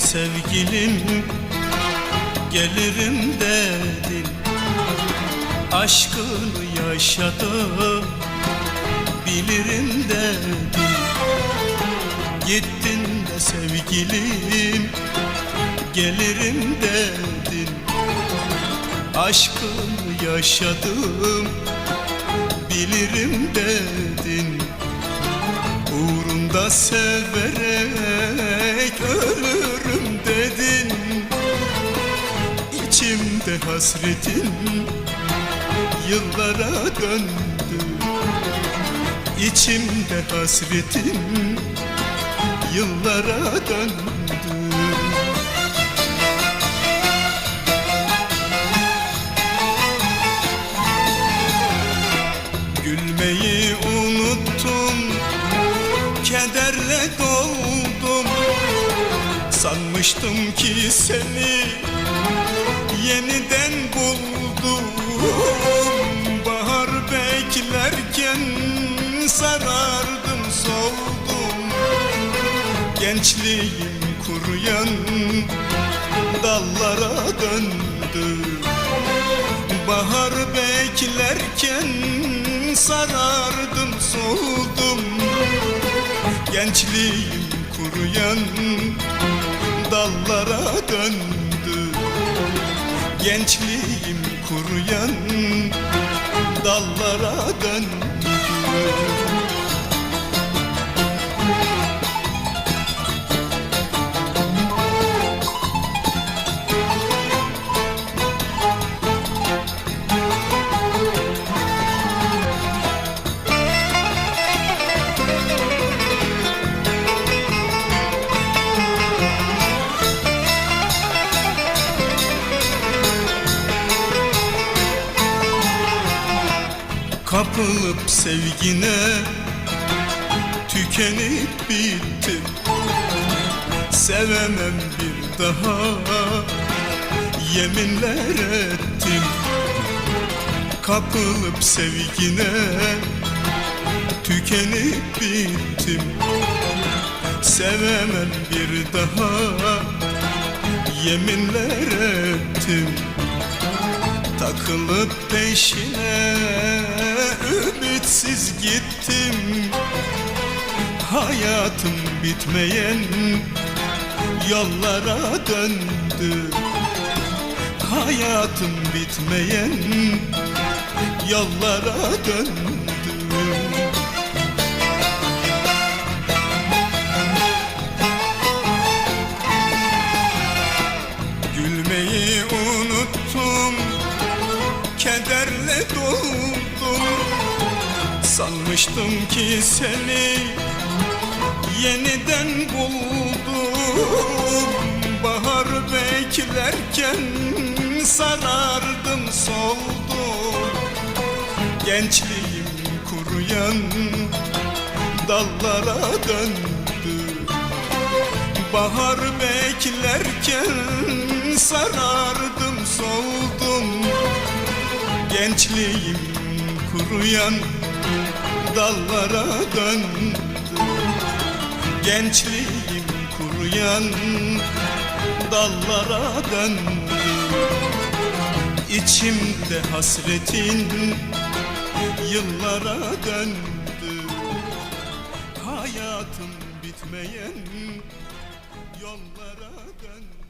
sevgilim Gelirim dedin. Aşkını yaşadım Bilirim dedin. Gittin de sevgilim Gelirim dedin. Aşkını yaşadım Bilirim dedin Uğrunda severek ölürüm dedin. İçimde hasretin yıllara döndü. İçimde hasretin yıllara döndü Sanmıştım ki seni Yeniden buldum. Bahar beklerken Sarardım soldum Gençliğim kuruyan Dallara döndü. Bahar beklerken sarardım soldum Gençliğim kuruyan Gençliğim kuruyan dallara döndü Kapılıp sevgine Tükenip bittim Sevemem bir daha Yeminler ettim. Kapılıp sevgine Tükenip bittim. Sevemem bir daha Yeminler ettim. Takılıp peşine ümitsiz gittim. Hayatım bitmeyen yollara döndü. Hayatım bitmeyen yollara döndü. Gülmeyi unuttum. Kederle doldum Sanmıştım ki seni Yeniden buldum. Bahar beklerken Sarardım soldum. Gençliğim kuruyan Dallara döndü. Bahar beklerken sarardım soldum. Gençliğim kuruyan dallara döndü Gençliğim kuruyan dallara döndü İçimde hasretin yıllara döndü Hayatım bitmeyen yollara döndü